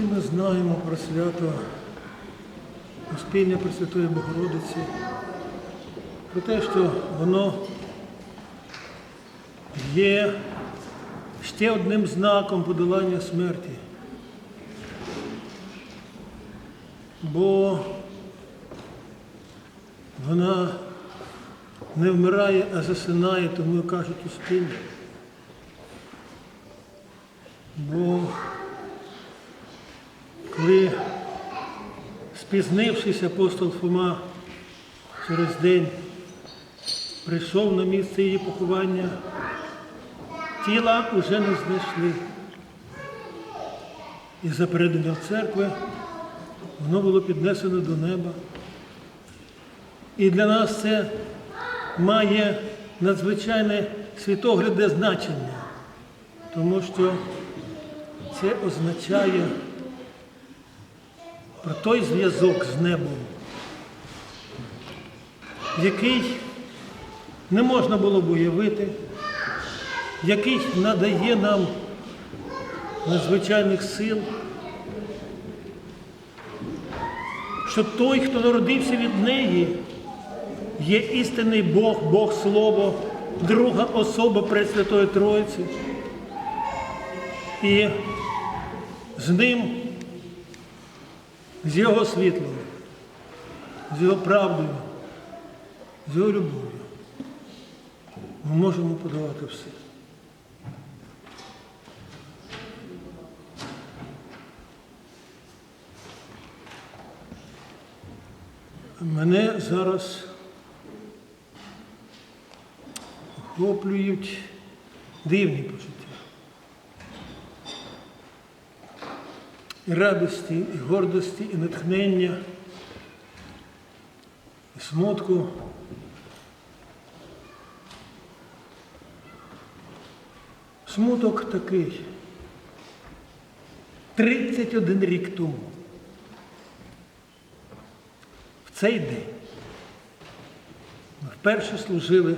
Всі ми знаємо про свято Успіння Пресвятої Богородиці, про те, що воно є ще одним знаком подолання смерті. Бо вона не вмирає, а засинає, тому кажуть Успіння. Бо коли спізнившись апостол Фома через день прийшов на місце її поховання, тіла уже не знайшли. І за переданням церкви воно було піднесено до неба. І для нас це має надзвичайне світоглядне значення, тому що це означає про той зв'язок з небом, який не можна було б уявити, який надає нам надзвичайних сил, що той, хто народився від неї, є істинний Бог, Бог Слово, друга особа Пресвятої Троїці. І з ним, з його світлом, з його правдою, з його любов'ю ми можемо подавати все. Мене зараз охоплюють дивні почуття. І радості, і гордості, і натхнення, і смутку. Смуток такий. 31 рік тому. В цей день ми вперше служили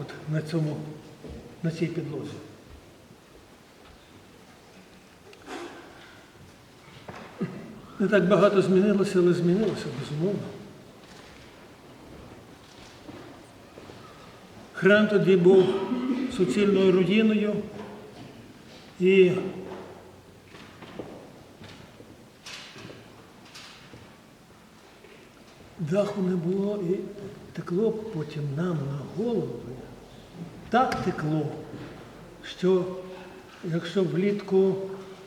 от на цьому, на цій підлозі. Не так багато змінилося, але змінилося, безумовно. Храм тоді був суцільною руїною і даху не було і текло потім нам на голови. Так текло, що якщо влітку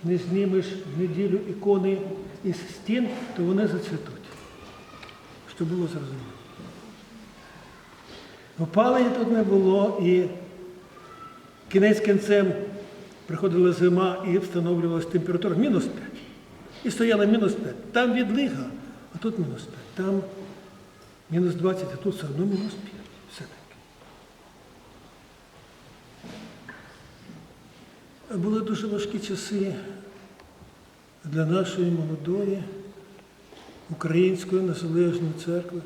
не знімеш в неділю ікони із стін, то вони зацвітуть. Що було зрозуміло. Опалення тут не було і кінець кінцем приходила зима і встановлювалася температура мінус 5. І стояла мінус 5. Там відлига, а тут мінус 5. Там мінус 20, а тут все одно мінус 5. Все-таки. Були дуже важкі часи для нашої молодої української незалежної церкви.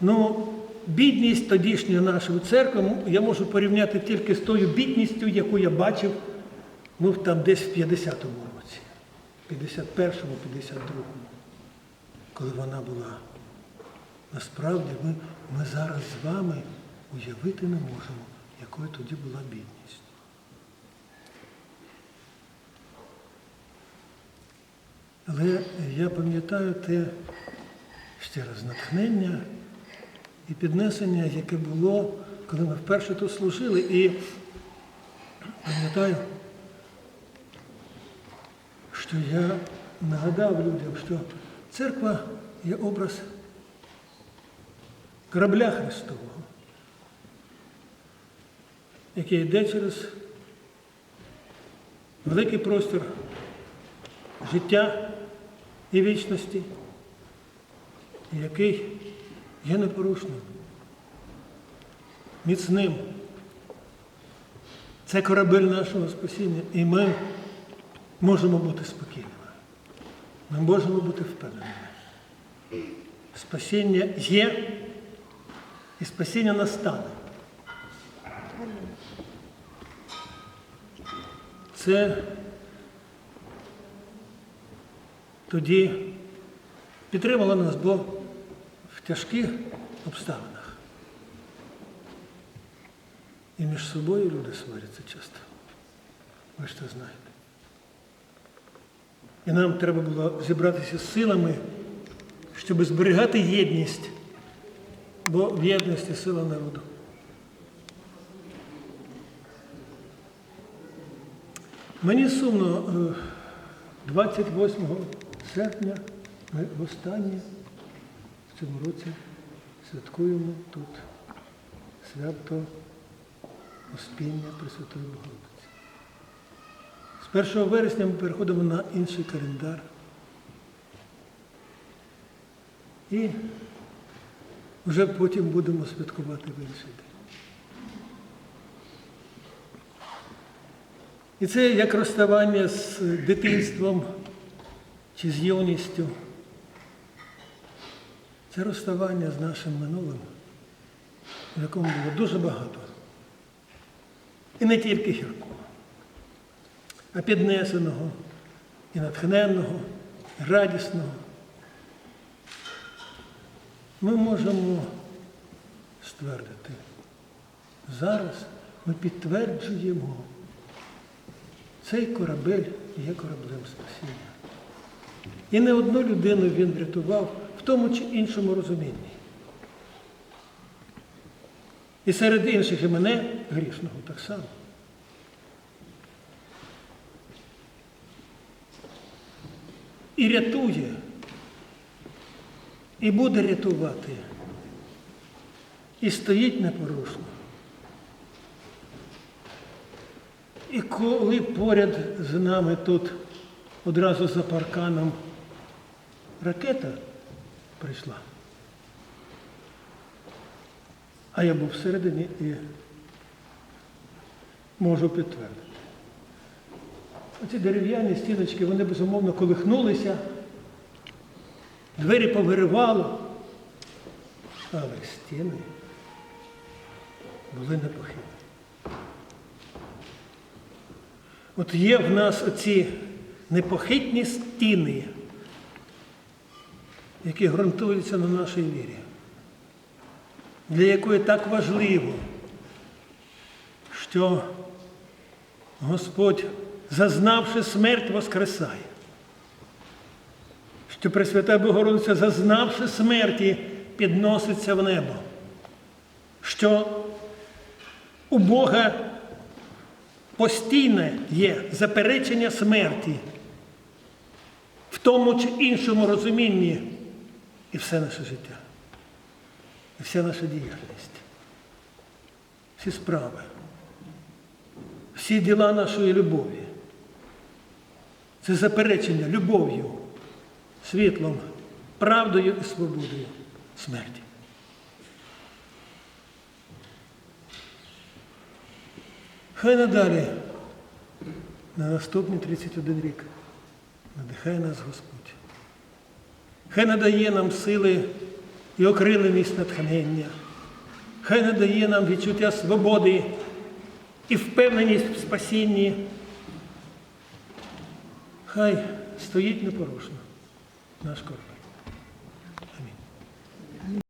Ну, бідність тодішньої нашої церкви я можу порівняти тільки з тою бідністю, яку я бачив ну, там десь в 50-му році, 51-му, 52-му, коли вона була. Насправді ми, ми зараз з вами уявити не можемо, якою тоді була бідність. Але я пам'ятаю те ще раз натхнення і піднесення, яке було, коли ми вперше тут служили. І пам'ятаю, що я нагадав людям, що церква є образ корабля Христового, який йде через великий простір життя і вічності, який є непорушним, міцним. Це корабель нашого спасіння, і ми можемо бути спокійними. Ми можемо бути впевненими. Спасіння є, і спасіння настане. це тоді підтримало нас, бо в тяжких обставинах. І між собою люди сваряться часто. Ви ж це знаєте. І нам треба було зібратися з силами, щоб зберігати єдність, бо в єдності сила народу. Мені сумно, е, 28 серпня ми востаннє в цьому році святкуємо тут свято Успіння Пресвятої Богородиці. З 1 вересня ми переходимо на інший календар. І вже потім будемо святкувати в інший день. І це як розставання з дитинством чи з юністю. Це розставання з нашим минулим, в якому було дуже багато. І не тільки гіркого, а піднесеного, і натхненного, і радісного. Ми можемо ствердити. Зараз ми підтверджуємо, цей корабель є кораблем спасіння. І не одну людину він врятував в тому чи іншому розумінні. І серед інших і мене грішного так само. І рятує, і буде рятувати, і стоїть непорушно. І коли поряд з нами тут одразу за парканом ракета прийшла, а я був всередині і можу підтвердити. Оці дерев'яні стіночки, вони безумовно колихнулися, двері повиривало, але стіни були непохитні. От є в нас оці непохитні стіни, які ґрунтуються на нашій вірі, для якої так важливо, що Господь, зазнавши смерть, воскресає. Що Пресвята Богородиця, зазнавши смерті, підноситься в небо. Що у Бога постійне є заперечення смерті тому чи іншому розумінні і все наше життя, і вся наша діяльність, всі справи, всі діла нашої любові. Це заперечення любов'ю, світлом, правдою і свободою смерті. Хай надалі на наступні 31 рік надихає нас Господь. Хай надає нам сили і окриленість натхнення. Хай надає нам відчуття свободи і впевненість в спасінні. Хай стоїть непорушно наш корабель.